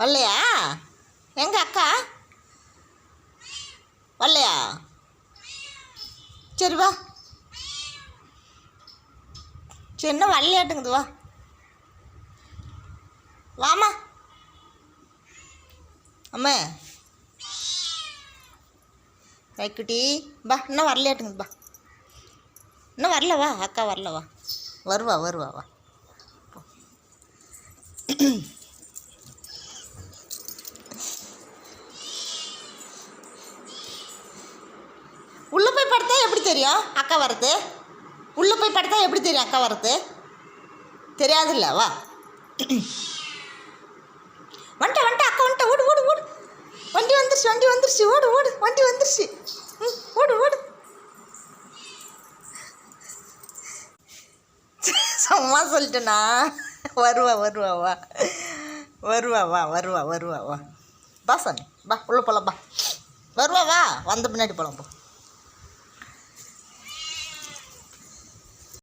வரலையா எங்கள் அக்கா? வரலையா சரி வா. சரி இன்னும் வரலையாட்டுங்குது வா. வாமா அம்மா. ரைக்குட்டி பா இன்னும் வரலையாட்டுங்குது பா இன்னும் வரல வா. அக்கா வரல வா. வருவா வருவா வா. உள்ளே போய் படுத்தா எப்படி தெரியும்? அக்கா வரது உள்ளே போய் படுத்தா எப்படி தெரியும் அக்கா வரது தெரியாதுல்ல வா. வந்துட்ட வந்துட்ட அக்கா வந்துட்ட ஓடு ஓடு ஓடு. வண்டி வந்துருச்சு வண்டி வந்துருச்சு. ஓடு ஓடு வண்டி வந்துருச்சு. ம், ஓடு ஓடு. சும்மா சொல்லிட்டேனா? வருவா வருவா வா. வருவா வா வருவா வருவா வா. பா சாமி பா உள்ளே போகலாம் பா வருவா வா. வந்த பின்னாடி போகலாம் போ.